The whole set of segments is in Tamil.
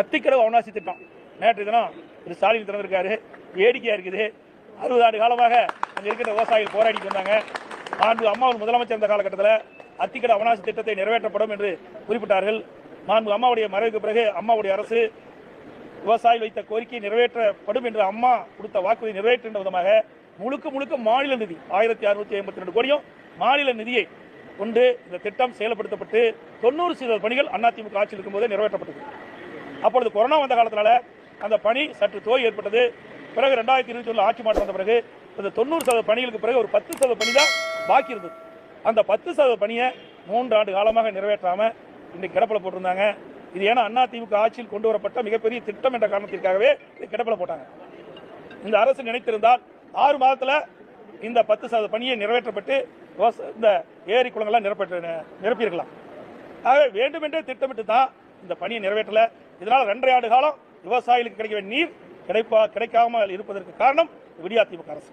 அத்திக்கடவு அவனாசி திட்டம். நேற்று தினம் திரு ஸ்டாலின் திறந்திருக்காரு. வேடிக்கையாக இருக்குது. அறுபது ஆண்டு காலமாக அங்கே இருக்கிற விவசாயிகள் போராடிட்டு வந்தாங்க. மாண்பு அம்மாவின் முதலமைச்சர் இருந்த காலகட்டத்தில் அத்திக்கடவு அவனாசி திட்டத்தை நிறைவேற்றப்படும் என்று குறிப்பிட்டார்கள். மாண்பு அம்மாவுடைய மறைவுக்கு பிறகு அம்மாவுடைய அரசு விவசாயி வைத்த கோரிக்கை நிறைவேற்றப்படும் என்று அம்மா கொடுத்த வாக்குறுதி நிறைவேற்றுகின்ற விதமாக முழுக்க முழுக்க மாநில நிதி ஆயிரத்தி அறுநூத்தி ஐம்பத்தி ரெண்டு கோடியும் மாநில நிதியை கொண்டு இந்த திட்டம் செயல்படுத்தப்பட்டு தொண்ணூறு சதவீத பணிகள் அதிமுக ஆட்சியில் இருக்கும்போது நிறைவேற்றப்பட்டது. அப்பொழுது கொரோனா வந்த காலத்தினால அந்த பணி சற்று தோய் ஏற்பட்டது. பிறகு ரெண்டாயிரத்தி இருபத்தி ஒன்று ஆட்சி மாற்றம் வந்த பிறகு அந்த தொண்ணூறு சதவீத பணிகளுக்கு பிறகு ஒரு பத்து சதவீத பணி தான் பாக்கி இருந்தது. அந்த பத்து சதவீத பணியை மூன்று ஆண்டு காலமாக நிறைவேற்றாமல் இன்றைக்கு கிடப்பில் போட்டிருந்தாங்க. இது ஏன்னா அதிமுக ஆட்சியில் கொண்டு வரப்பட்ட மிகப்பெரிய திட்டம் என்ற காரணத்திற்காகவே கிடப்பில் போட்டாங்க. இந்த அரசு நினைத்திருந்தால் ஆறு மாதத்தில் இந்த பத்து சதவீத பணியை நிறைவேற்றப்பட்டு இந்த ஏரி குளங்கள்லாம் நிரப்பட்டு நிரப்பியிருக்கலாம். ஆகவே வேண்டுமென்றே திட்டமிட்டு தான் இந்த பணியை நிறைவேற்றல. இதனால் ரெண்டரை ஆண்டு காலம் விவசாயிகளுக்கு கிடைக்க வேண்டிய நீர் கிடைப்பா கிடைக்காமல் இருப்பதற்கு காரணம் விடியா திமுக அரசு.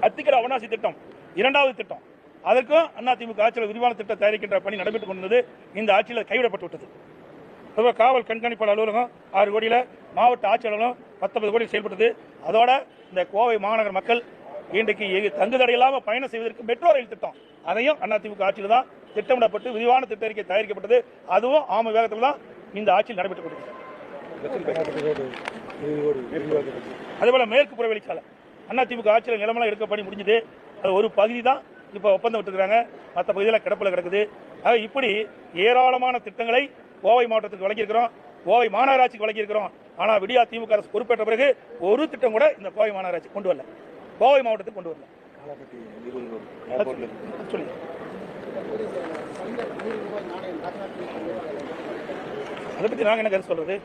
அத்திக்கிற அவனாசி திட்டம் இரண்டாவது திட்டம். அதற்கும் அதிமுக ஆட்சியில் விரிவான திட்டம் தயாரிக்கின்ற பணி நடைபெற்றுக் கொண்டது இந்த ஆட்சியில் கைவிடப்பட்டு விட்டது காவல் கண்காணிப்பாளர் அலுவலகம் ஆறு கோடியில் மாவட்ட ஆட்சியாளர்களும் பத்தொன்பது கோடி செயல்பட்டது. அதோட இந்த கோவை மாநகர மக்கள் இன்றைக்கு எ- தங்குதடை இல்லாமல் பயணம் செய்வதற்கு மெட்ரோ ரயில் திட்டம். அதையும் அதிமுக ஆட்சியில் தான் திட்டமிடப்பட்டு விரிவான திட்ட அறிக்கை தயாரிக்கப்பட்டது. அதுவும் ஆம வேகத்தில் தான் இந்த ஆட்சியில் நடைபெற்றுக் கொண்டிருக்கிறது. அதேபோல மேற்கு புறவெளிச்சாலை திமுக ஆட்சியில் நிலமெல்லாம் எடுக்க பணி முடிஞ்சது. அது ஒரு பகுதி தான் இப்போ ஒப்பந்தம் விட்டுருக்காங்க மற்ற பகுதியில் கிடப்பில் கிடக்குது. ஆக இப்படி ஏராளமான திட்டங்களை கோவை மாவட்டத்துக்கு வழங்கியிருக்கிறோம். கோவை மாநகராட்சிக்கு வழங்கியிருக்கிறோம். ஆனால் விடியா திமுக அரசு பொறுப்பேற்ற பிறகு ஒரு திட்டம் கூட இந்த கோவை மாநகராட்சி கொண்டு வரல. கோவை மாவட்டத்துக்கு கொண்டு வரல. சொல்லி அதை பற்றி நாங்கள் என்ன கருத்து சொல்றது?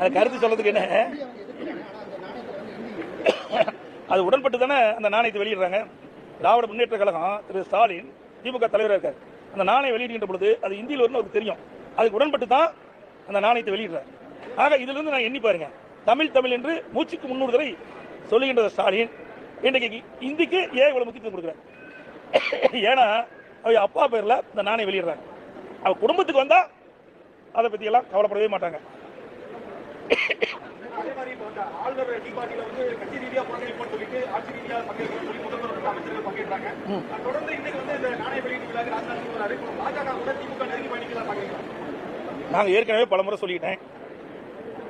அது கருத்து சொல்றதுக்கு என்ன? அது உடன்பட்டு தானே அந்த நாணயத்தை வெளியிடுறாங்க. திராவிட முன்னேற்ற கழகம் திரு ஸ்டாலின் திமுக தலைவராக இருக்கார். அந்த நாணயம் வெளியிடுகின்ற பொழுது அது இந்தியில் வரும்னு அவருக்கு தெரியும். அதுக்கு உடன்பட்டு தான் அந்த நாணயத்தை வெளியிடுறார். ஆக இதிலிருந்து நான் எண்ணி பாருங்க. தமிழ் தமிழ் என்று மூச்சுக்கு முன்னூறு தடவை சொல்லுகின்ற ஸ்டாலின் இன்றைக்கு இந்திக்கு ஏன் இவ்வளவு முக்கியத்துவம் கொடுக்குறாரு? ஏன்னா அவங்க அப்பா பேர்ல இந்த நாணயம் வெளியிடுறாங்க. அவ குடும்பத்துக்கு வந்தா அதை பத்தி எல்லாம் கவலைப்படவே மாட்டாங்க. அதே மாதிரி இப்போ வந்து ஆளுநர் டி பார்ட்டில வந்து கட்சி ரீதியா பங்கேற்போம்னு சொல்லிட்டு ஆட்சி ரீதியா பங்கேற்போம்னு சொல்லி முதல்வர் மற்றும் அமைச்சர்கள் பங்கேற்றாங்க தொடர்ந்து இன்னைக்கு வந்து இந்த நாணய வெளியீட்டு விழாக்கு ராஜ்நாத் சிங் வராரு இப்போ பாஜக கூட திமுக நெருங்கி பயணிக்கலாம் பாக்குறீங்க நாங்க ஏற்கனவே பலமுறை சொல்லிட்டேன்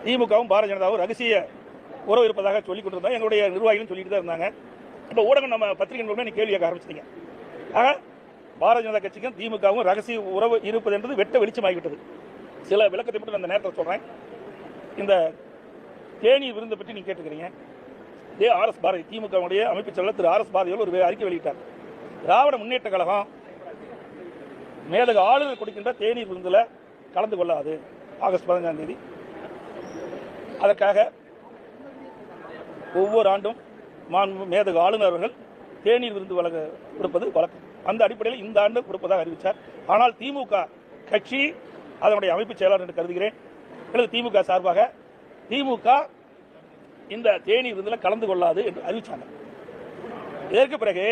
திமுகவும் பாரதிய ஜனதாவும் ரகசிய உறவு இருப்பதாக சொல்லிக் கொண்டிருந்தோம். எங்களுடைய நிர்வாகிகளும் சொல்லிட்டு தான் இருந்தாங்க. இப்போ ஊடகம் நம்ம பத்திரிகை மூலமே நீ கேள்வி கேட்க ஆரம்பிச்சிட்டீங்க. ஆக பாரதிய ஜனதா கட்சிக்கும் திமுகவும் ரகசிய உறவு இருப்பது என்பது வெட்ட வெளிச்சமாகிவிட்டது. சில விளக்கத்தை மட்டும் நான் அந்த நேரத்தில் சொல்கிறேன் இந்த தேனி விருந்தை பற்றி நீங்கள் கேட்டுக்கிறீங்க. இதே ஆர்எஸ் பாரதி திமுகவுடைய அமைப்பு செயலர் திரு ஆர்எஸ் பாரதியோடு ஒரு அறிக்கை வெளியிட்டார். திராவிட முன்னேற்ற கழகம் மேலக ஆளுநர் கொடுக்கின்ற தேநீர் விருந்தில் கலந்து கொள்ளாது. ஆகஸ்ட் பதினஞ்சாம் தேதி. அதற்காக ஒவ்வொரு ஆண்டும் மாண்பு மேதக ஆளுநர் அவர்கள் தேநீர் விருந்து வழங்க கொடுப்பது வழக்கம். அந்த அடிப்படையில் இந்த ஆண்டு கொடுப்பதாக அறிவித்தார் ஆனால் திமுக கட்சி அதனுடைய அமைப்பு செயலாளர் என்று கருதுகிறேன். எனது திமுக சார்பாக திமுக இந்த தேனி விருந்தில் கலந்து கொள்ளாது என்று அறிவித்தாங்க இதற்கு பிறகு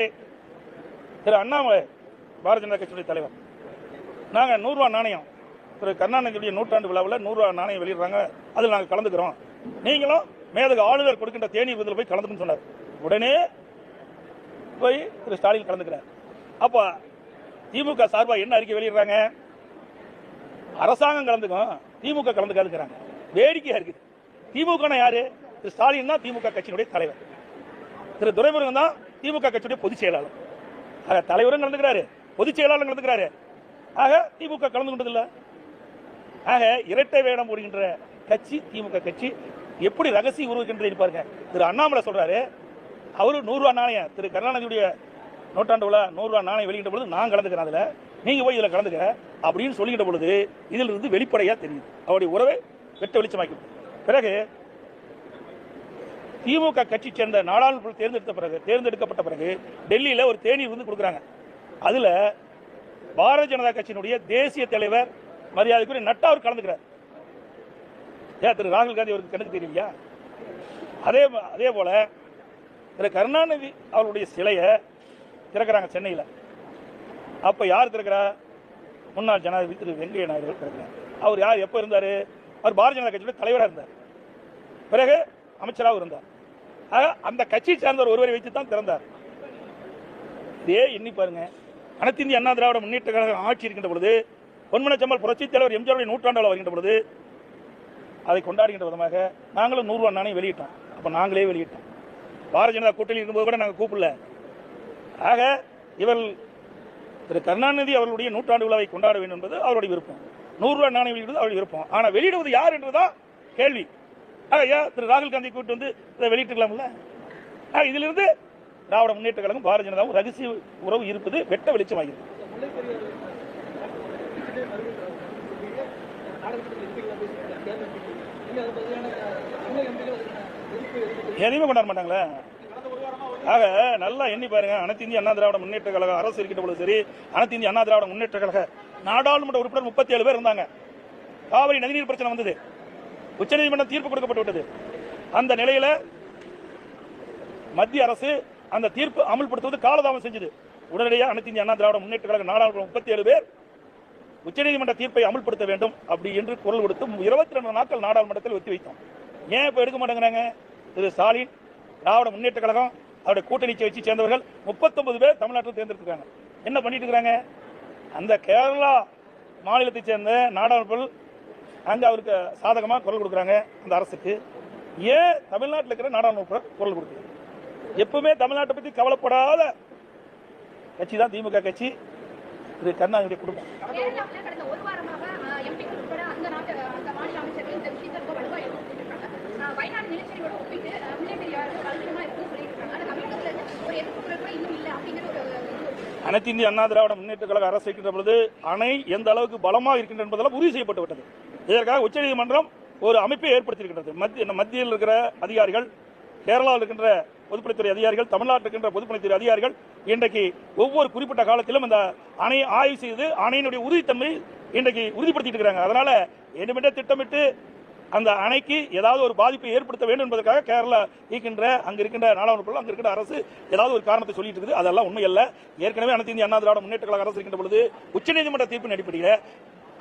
திரு அண்ணாமலை பாரதிய ஜனதா கட்சியுடைய தலைவர் நாங்கள் நூறுரூவா நாணயம் திரு கருணாநிதியுடைய நூற்றாண்டு விழாவில் நூறுரூவா நாணயம் வெளியிடுறாங்க. அதில் நாங்கள் கலந்துக்கிறோம். நீங்களும் மேதகு ஆளுநர் கொடுக்கின்ற தேனி விருந்தில் போய் கலந்துக்கணும்னு சொன்னார். உடனே போய் திரு ஸ்டாலின் கலந்துக்கிறார். அப்போ திமுக சார்பாக என்ன அறிக்கை வெளியிடுறாங்க? அரசாங்கம் கலந்துக்கும் திமுக கலந்துக்காதுங்கிறாங்க வேடிக்கையா இருக்குது. திமுக யாரு? திரு ஸ்டாலின் தான் திமுக கட்சியினுடைய தலைவர். திரு துரைமுருகன் தான் திமுக கட்சியுடைய பொதுச் செயலாளர். ஆக தலைவரும் கலந்துக்கிறாரு பொதுச் செயலாளர் கலந்துக்கிறாரு. ஆக திமுக கலந்து கொண்டதில்ல. ஆக இரட்டை வேடம் போடுகின்ற கட்சி திமுக கட்சி எப்படி ரகசிய உருவக்கின்றது பாருங்க. திரு அண்ணாமலை சொல்றாரு அவரு நூறுரூவா நாணயம். திரு கருணாநிதியுடைய நூற்றாண்டு விழா நூறுரூவா நாணயம் வெளியிட்ட பொழுது நான் கலந்துக்கிறேன் அதில். நீங்க போய் இதில் கலந்துக்க அப்படின்னு சொல்லிக்கிட்ட பொழுது இதில் இருந்து வெளிப்படையா தெரியுது. அவருடைய உறவை வெட்ட வெளிச்சமாக்கி பிறகு திமுக கட்சி சேர்ந்த நாடாளுமன்ற தேர்ந்தெடுத்த பிறகு தேர்ந்தெடுக்கப்பட்ட பிறகு டெல்லியில் ஒரு தேநீர் வந்து கொடுக்குறாங்க. அதில் பாரதிய ஜனதா கட்சியினுடைய தேசிய தலைவர் மரியாதைக்குரிய நட்டா அவர் கலந்துக்கிறார். ஏன் திரு ராகுல் காந்தி அவருக்கு கணக்கு தெரியலையா அதே அதே போல திரு கருணாநிதி அவருடைய சிலையை திறக்கிறாங்க சென்னையில். அப்போ யார் திறக்கிறா? முன்னாள் ஜனாதிபதி திரு வெங்கைய நாயுடு திறக்கிறார். அவர் யார்? எப்போ இருந்தார்? அவர் பாரதிய ஜனதா கட்சியுடைய தலைவராக இருந்தார். பிறகு அமைச்சராகவும் இருந்தார். ஆக அந்த கட்சியை சார்ந்தவர் ஒருவரை வைத்து தான் திறந்தார். இதே எண்ணி பாருங்க. அனைத்து இந்திய அண்ணா திராவிட முன்னேற்ற கழகம் ஆட்சி இருக்கின்ற பொழுது பொன்மனச்சம்மல் புரட்சி தலைவர் எம்ஜிஆருடைய நூற்றாண்டு வருகின்ற பொழுது அதை கொண்டாடுகின்ற விதமாக நாங்களும் நூறு ரூபா நாணயம் வெளியிட்டோம். அப்போ நாங்களே வெளியிட்டோம். பாரதிய ஜனதா கூட்டணி இருக்கும்போது கூட நாங்கள் கூப்பிடல. ஆக இவர்கள் திரு கருணாநிதி அவர்களுடைய நூற்றாண்டு விழாவை கொண்டாட வேண்டும் என்பது அவருடைய விருப்பம். நூறு நாணயம் வெளியிடுவது அவருடைய விருப்பம். ஆனால் வெளியிடுவது யார் என்பதுதான் கேள்வி. ஐயா திரு ராகுல் காந்தி கூட்டு வந்து இதை வெளியிட்டுக்கலாம்ல ஆக இதிலிருந்து திராவிட முன்னேற்ற கழகம் பாரதிய ஜனதாவும் ரகசிய உறவு இருப்பது வெட்ட வெளிச்சமாகிறது. எதையுமே கொண்டாட மாட்டாங்களே? ஆக நல்லா எண்ணி பாருங்க. அனைத்து இந்திய அண்ணா திராவிட முன்னேற்ற கழக அரசு இருக்கின்ற பொழுது சரி அனைத்து இந்திய அண்ணா திராவிட முன்னேற்ற கழக நாடாளுமன்ற உறுப்பினர் முப்பத்தி ஏழு பேர் இருந்தாங்க. காவிரி நதிநீர் பிரச்சனை வந்தது. உச்சநீதிமன்றம் தீர்ப்பு கொடுக்கப்பட்டு விட்டது. அந்த நிலையில மத்திய அரசு அந்த தீர்ப்பு அமல்படுத்துவது காலதாமம் செஞ்சது. உடனடியாக அனைத்து இந்திய அண்ணா திராவிட முன்னேற்ற கழக நாடாளுமன்ற முப்பத்தி ஏழு பேர் உச்சநீதிமன்ற தீர்ப்பை அமல்படுத்த வேண்டும் அப்படி என்று குரல் கொடுத்து இருபத்தி ரெண்டு நாட்கள் நாடாளுமன்றத்தில் ஒத்தி வைத்தோம். ஏன் இப்போ எடுக்க மாட்டேங்கிறாங்க? திரு ஸ்டாலின் திராவிட முன்னேற்ற கழகம் அவருடைய கூட்டணி வச்சு சேர்ந்தவர்கள் 39 பேர் தமிழ்நாட்டில் தேர்ந்தெடுத்துருக்காங்க. என்ன பண்ணிட்டு இருக்காங்க அந்த கேரளா மாநிலத்தை சேர்ந்த நாடாளுமன்ற அங்கே அவருக்கு சாதகமாக குரல் கொடுக்குறாங்க அந்த அரசுக்கு. ஏன் தமிழ்நாட்டில் இருக்கிற நாடாளுமன்ற குரல் கொடுக்குது எப்பவுமே தமிழ்நாட்டை பற்றி கவலைப்படாத கட்சி தான் திமுக கட்சி. இது கருணாநிதியுடைய குடும்பம் கேரளாவில் கடந்த ஒரு வாரமாக எம்பிக்கள் உட்பட அந்த நாட்டு அந்த மாநில அமைச்சர்கள் இந்த விஷயத்தை ரொம்ப வலுவாக எடுத்துட்டு இருக்காங்க அஹ், வயநாடு நிலச்சரிவோட ஒப்பிட்டு அஹ், முல்லை பெரியாறு பலவீனமா இருக்குன்னு சொல்லிட்டு இருக்காங்க ஆனா தமிழகத்துல இருந்து ஒரு எதிர்ப்பு குரல் கூட இன்னும் இல்லை அப்படிங்கிற ஒரு இது இருக்கு. அனைத்து இந்திய அண்ணா திராவிட முன்னேற்ற கழக அரசு இருக்கின்ற பொழுது அணை எந்த அளவுக்கு பலமாக இருக்கின்ற என்பதெல்லாம் உறுதி செய்யப்பட்டு விட்டது. இதற்காக உச்சநீதிமன்றம் ஒரு அமைப்பை ஏற்படுத்தியிருக்கின்றது. மத்திய மத்தியில் இருக்கிற அதிகாரிகள் கேரளாவில் இருக்கின்ற பொதுப்பணித்துறை அதிகாரிகள் தமிழ்நாட்டில் இருக்கின்ற பொதுப்பணித்துறை அதிகாரிகள் இன்றைக்கு ஒவ்வொரு குறிப்பிட்ட காலத்திலும் இந்த அணையை ஆய்வு செய்து அணையினுடைய உறுதித்தன்மை இன்றைக்கு உறுதிப்படுத்திட்டு இருக்கிறாங்க. அதனால என்னமிட்ட திட்டமிட்டு அந்த அணைக்கு ஏதாவது ஒரு பாதிப்பை ஏற்படுத்த வேண்டும் என்பதற்காக கேரளா இருக்கின்ற அங்கே இருக்கின்ற நாடாளுமன்ற அங்கே இருக்கின்ற அரசு ஏதாவது ஒரு காரணத்தை சொல்லிட்டு இருக்குது. அதெல்லாம் உண்மை அல்ல ஏற்கனவே அனைத்து இந்திய அண்ணா திராவிட முன்னேற்ற கழக அரசு இருக்கின்ற பொழுது உச்சநீதிமன்ற தீர்ப்பின் அடிப்படையில்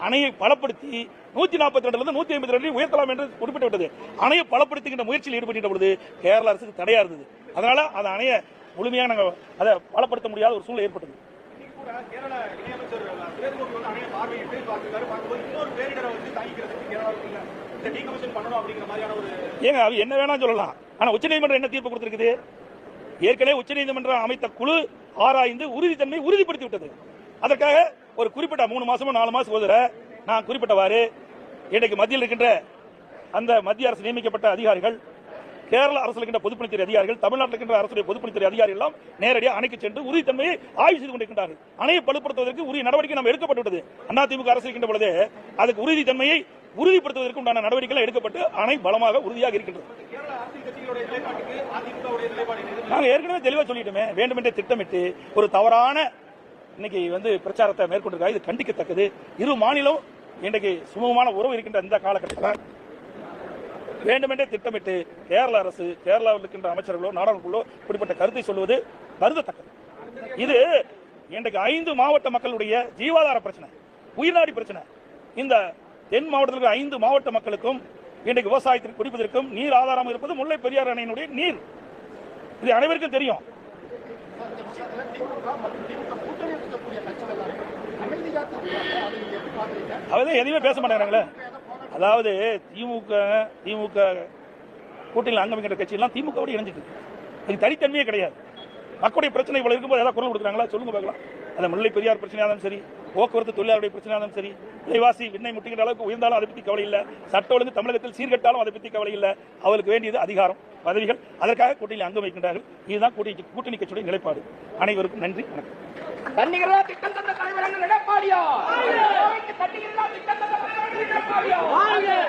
அணையை பலப்படுத்தி நூத்தி நாற்பத்தி ரெண்டுல இருந்து நூத்தி ஐம்பத்தி ரெண்டு உயர்த்தலாம் என்று குறிப்பிட்டு விட்டது அணையை பலப்படுத்துகின்ற முயற்சியில் ஈடுபட்டு பொழுது கேரள அரசுக்கு தடையா இருந்தது. அதனால அந்த அணையை முழுமையாக நாங்கள் அதை பலப்படுத்த முடியாத ஒரு சூழ்நிலை ஏற்பட்டது. கேரள இணையமைச்சர் ஏங்க அது என்ன வேணாம் சொல்லலாம். ஆனா உச்சநீதிமன்றம் என்ன தீர்ப்பு கொடுத்துருக்குது? ஏற்கனவே உச்சநீதிமன்றம் அமைத்த குழு ஆராய்ந்து உறுதித்தன்மை உறுதிப்படுத்தி விட்டது அதற்காக ஒரு குறிப்பிட்ட மூணு மாசமோ நாலு மாசம் ஒரு நான் குறிப்பிட்டவாறு இன்றைக்கு மத்தியில் இருக்கின்ற அந்த மத்திய அரசு நியமிக்கப்பட்ட அதிகாரிகள் கேரள அரசு இருக்கின்ற பொதுப்பணித்துறை அதிகாரிகள் தமிழ்நாட்டில் இருக்கின்ற அரசுடைய பொதுப்பணித்துறை அதிகாரிகள் எல்லாம் நேரடியாக அணைக்கு சென்று உறுதித்தன்மையை ஆய்வு செய்து கொண்டிருக்கின்றார்கள். அணையை பலுப்படுத்துவதற்கு உரிய நடவடிக்கை நாம் எடுக்கப்பட்டுவிட்டது. அதிமுக அரசு இருக்கின்ற பொழுது அதுக்கு உறுதித்தன்மையை உறுதிப்படுத்துவதற்கு உண்டான நடவடிக்கைகள் எடுக்கப்பட்டு அணை பலமாக உறுதியாக இருக்கின்றது. நாங்கள் நாங்க ஏற்கனவே தெளிவா சொல்லிட்டோமே வேண்டுமென்றே திட்டமிட்டு ஒரு தவறான இன்னைக்கு வந்து பிரச்சாரத்தை மேற்கொண்டிருக்காங்க. இது கண்டிக்கத்தக்கது. இரு மாநிலம் இன்றைக்கு சுமூகமான உறவு இருக்கின்ற இந்த காலகட்டத்தில் வேண்டுமென்றே திட்டமிட்டு கேரள அரசு கேரளாவில் இருக்கின்ற அமைச்சர்களோ நாடாளுமன்றோ இப்படிப்பட்ட கருத்தை சொல்வது கருதத்தக்கது இது இன்றைக்கு ஐந்து மாவட்ட மக்களுடைய ஜீவாதார பிரச்சனை உயிர்நாடி பிரச்சனை. இந்த தென் மாவட்டத்தில் இருக்கிற ஐந்து மாவட்ட மக்களுக்கும் இன்றைக்கு விவசாயத்திற்கு குடிப்பதற்கும் நீர் ஆதாரம் இருப்பது முல்லை பெரியார் அணையினுடைய நீர். இது அனைவருக்கும் தெரியும். அவதான் எதுவுமே பேச மாட்டேங்கிறாங்களே? அதாவது திமுக திமுக கூட்டணியில் அங்கமிக்கிற கட்சியெல்லாம் திமுகவோடு இணைஞ்சிட்டு அது தனித்தன்மையே கிடையாது. மக்களுடைய பிரச்சனை இவ்வளவு இருக்கும்போது ஏதாவது குரல் கொடுக்குறாங்களா? சொல்லுங்க பார்க்கலாம். அந்த முல்லை பெரியார் பிரச்சனையாக இருந்தாலும் சரி போக்குவரத்து தொழிலாளருடைய பிரச்சனையாக இருந்தாலும் சரி விலைவாசி விண்ணை முட்டுகிற அளவுக்கு உயர்ந்தாலும் அதை பற்றி கவலை இல்லை. சட்ட ஒழுங்கு தமிழகத்தில் சீர்கட்டாலும் அதை பற்றி கவலை இல்லை. அவளுக்கு வேண்டியது அதிகாரம் பதவிகள். அதற்காக கூட்டணியில் அங்கம் வைக்கின்றார்கள். இதுதான் கூட்டணி கூட்டணி கட்சியுடைய நிலைப்பாடு. அனைவருக்கும் நன்றி வணக்கம். ¡Vale!